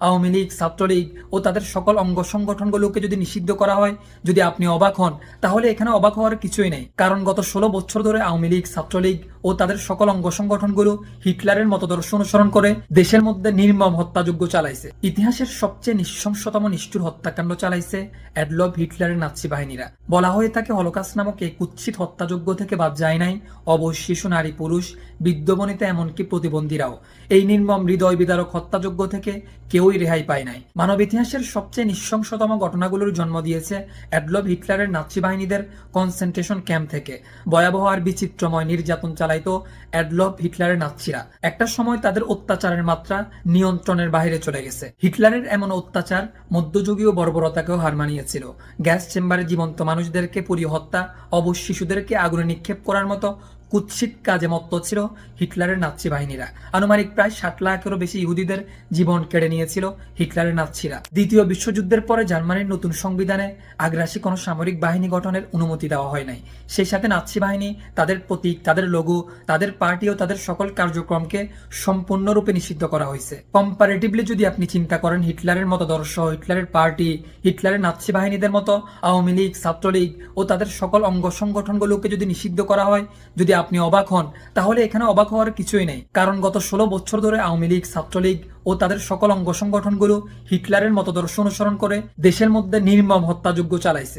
আওয়ামী লীগ, ছাত্রলীগ ও তাদের সকল অঙ্গ সংগঠনগুলোকে যদি নিষিদ্ধ করা হয়, যদি আপনি অবাক হন, তাহলে এখানে অবাক হওয়ার কিছুই নেই। কারণ গত ষোলো বছর ধরে আওয়ামী লীগ, ছাত্রলীগ ও তাদের সকল অঙ্গ সংগঠনগুলো হিটলারের মতদর্শ অনুসরণ করে দেশের মধ্যে নির্মম হত্যাযজ্ঞ চালাইছে। ইতিহাসের সবচেয়ে নৃশংসতম নিষ্ঠুর হত্যাকাণ্ড চালাইছে অ্যাডলভ হিটলারের নাৎসি বাহিনীরা। বলা হয়ে থাকে হলোকাস নামক এই কুৎসিত হত্যাযজ্ঞ থেকে বাদ যায় নাই অবশ শিশু, নারী, পুরুষ বিদ্যবনিতা এমনকি প্রতিবন্ধীরাও। এই নির্মম হৃদয় বিদারক হত্যাযজ্ঞ থেকে কেউই রেহাই পায় নাই। মানব ইতিহাসের সবচেয়ে নৃশংসতম ঘটনাগুলোর জন্ম দিয়েছে অ্যাডলভ হিটলারের নাৎসি বাহিনীদের কনসেন্ট্রেশন ক্যাম্প থেকে। ভয়াবহ আর বিচিত্রময় নির্যাতন চালাইতো অ্যাডলভ হিটলারের নাৎসিরা একটা সময় তাদের অত্যাচারের মাত্রা নিয়ন্ত্রণের বাইরে চলে গেছে। হিটলারের এমন অত্যাচার মধ্যযুগীয় বর্বরতাকেও হার মানিয়েছিল। গ্যাস চেম্বারে জীবন্ত মানুষদেরকে পুরী হত্যা অবশ শিশুদেরকে আগুনে নিক্ষেপ করার মতো কুৎসিত কাজে মত্ত ছিল হিটলারের নাৎসি বাহিনীরা আনুমানিক প্রায় ষাট লাখেরও বেশি ইহুদিদের জীবন কেড়ে নিয়েছিল হিটলারের নাৎসিরা। দ্বিতীয় বিশ্বযুদ্ধের পরে জার্মানির নতুন সংবিধানে আগ্রাসী কোনো সামরিক বাহিনী গঠনের অনুমতি দেওয়া হয় নাই। সেই সাথে নাৎসি বাহিনী তাদের প্রতীক, তাদের লঘু, তাদের পার্টি ও তাদের সকল কার্যক্রমকে সম্পূর্ণরূপে নিষিদ্ধ করা হয়েছে। কম্পারেটিভলি যদি আপনি চিন্তা করেন, হিটলারের মতো দর্শ হিটলারের পার্টি, হিটলারের নাৎসি বাহিনীদের মতো আওয়ামী লীগ, ছাত্রলীগ ও তাদের সকল অঙ্গ সংগঠনগুলোকে যদি নিষিদ্ধ করা হয়, যদি আপনি অবাক হন, তাহলে এখানে অবাক হওয়ার কিছুই নেই। কারণ গত ষোলো বছর ধরে আওয়ামী লীগ, ছাত্রলীগ ও তাদের সকল অঙ্গ সংগঠনগুলো হিটলারের মতদর্শ অনুসরণ করে দেশের মধ্যে নির্মম হত্যাযজ্ঞ চালাইছে।